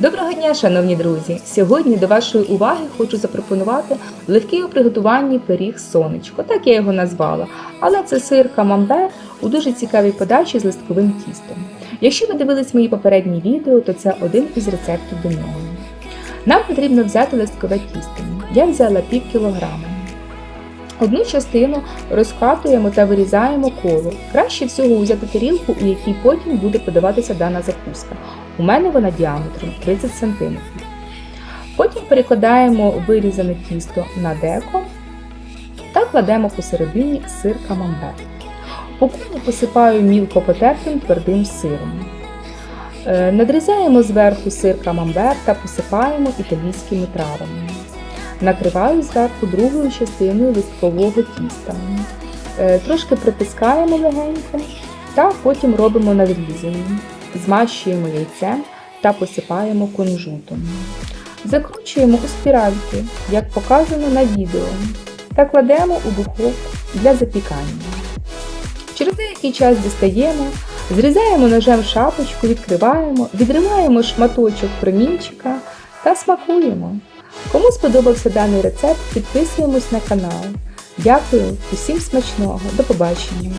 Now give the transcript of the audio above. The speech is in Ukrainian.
Доброго дня, шановні друзі! Сьогодні до вашої уваги хочу запропонувати легкий у приготуванні пиріг сонечко, так я його назвала. Але це сир камамбер у дуже цікавій подачі з листковим тістом. Якщо ви дивились мої попередні відео, то це один із рецептів до нього. Нам потрібно взяти листкове тісто. Я взяла пів кілограма. Одну частину розкатуємо та вирізаємо коло. Краще всього взяти тарілку, у якій потім буде подаватися дана закуска. У мене вона діаметром 30 см. Потім перекладаємо вирізане тісто на деко та кладемо посередині сир камамбер. По колу посипаю мілко потертим твердим сиром. Е, Надрізаємо зверху сир камамбер та посипаємо італійськими травами. Накриваю зверху другою частиною листкового тіста. Е, Трошки притискаємо легенько та потім робимо надрізані. Змащуємо яйцем та посипаємо кунжутом. Закручуємо у спіральки, як показано на відео, та кладемо у духовку для запікання. Через деякий час дістаємо, зрізаємо ножем шапочку, відкриваємо, відриваємо шматочок промінчика та смакуємо. Кому сподобався даний рецепт, підписуємось на канал. Дякую, усім смачного, до побачення!